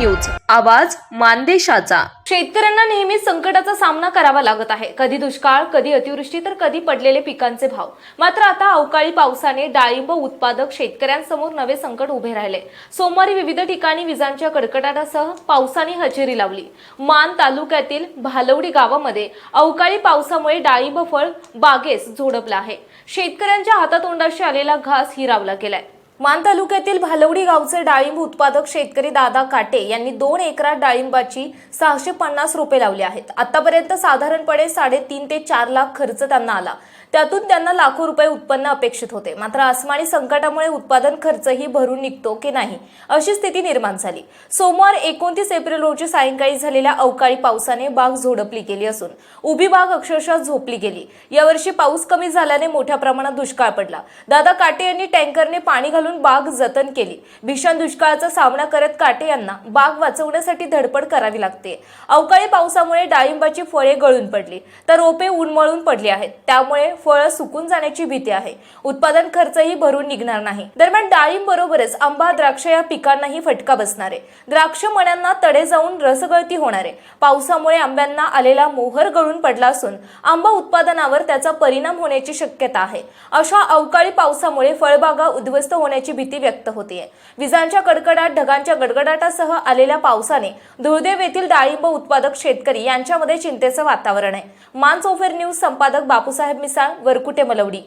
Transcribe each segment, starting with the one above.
आवाज मानदेशाचा. शेतकऱ्यांना नेहमी संकटाचा सामना करावा लागत आहे. कधी दुष्काळ कधी अतिवृष्टी तर कधी पडलेले पिकांचे भाव. मात्र आता अवकाळी पावसाने डाळिंब उत्पादक शेतकऱ्यांसमोर नवे संकट उभे राहिले. सोमवारी विविध ठिकाणी विजांच्या कडकडाटासह पावसाने हजेरी लावली. मान तालुक्यातील भालवडी गावामध्ये अवकाळी पावसामुळे डाळिंब फळ बागेस झोडपलं आहे. शेतकऱ्यांच्या हातातोंडाशी आलेला घास हिरावला गेलाय. मान तालुक्यातील भालवडी गावचे डाळिंब उत्पादक शेतकरी दादा काटे यांनी दोन एकरात डाळिंबाची सहाशे पन्नास रोपे लावली आहेत. आतापर्यंत साधारणपणे साडेतीन ते चार लाख खर्च त्यांना आला. त्यातून त्यांना लाखो रुपये उत्पन्न अपेक्षित होते. मात्र आसमानी संकटामुळे उत्पादन खर्चही भरून निघतो की नाही अशी स्थिती निर्माण झाली. सोमवार एकोणतीस एप्रिल रोजी सायंकाळी झालेल्या अवकाळी पावसाने बाग झोडपली गेली असून उभी बाग अक्षरशः झोपली गेली. यावर्षी पाऊस कमी झाल्याने मोठ्या प्रमाणात दुष्काळ पडला. दादा काटे यांनी टँकरने पाणी घालून बाग जतन केली. भीषण दुष्काळाचा सामना करत काटे यांना बाग वाचवण्यासाठी धडपड करावी लागते. अवकाळी पावसामुळे डाळिंबाची फळे गळून पडली. तर रोपे उन्मळून पडली आहेत. त्यामुळे फळं सुकून जाण्याची भीती आहे. उत्पादन खर्चही भरून निघणार नाही. दरम्यान डाळिंब बरोबरच आंबा द्राक्ष या पिकांनाही फटका बसणार. आहे द्राक्ष मण्यांना तडे जाऊन रसगळती होणार. आहे पावसामुळे आंब्यांना आलेला मोहर गळून पडला असून आंबा उत्पादनावर त्याचा परिणाम होण्याची शक्यता आहे. अशा अवकाळी पावसामुळे फळबागा उद्ध्वस्त होण्याची भीती व्यक्त होते विजांच्या कडकडाट ढगांच्या गडगडाटासह आलेल्या पावसाने धुळदेव येथील डाळिंब उत्पादक शेतकरी यांच्यामध्ये चिंतेचं वातावरण आहे. मान न्यूज संपादक बापूसाहेब मिसाळ वरकुटे मलवडी.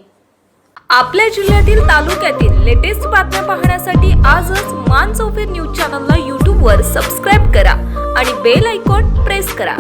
आपल्या जिल्ह्यातील तालुक्यातील लेटेस्ट बातम्या पाहण्यासाठी आजच मान चौफेर न्यूज चॅनलला यूट्यूबवर सबस्क्राईब करा आणि बेल आयकॉन प्रेस करा.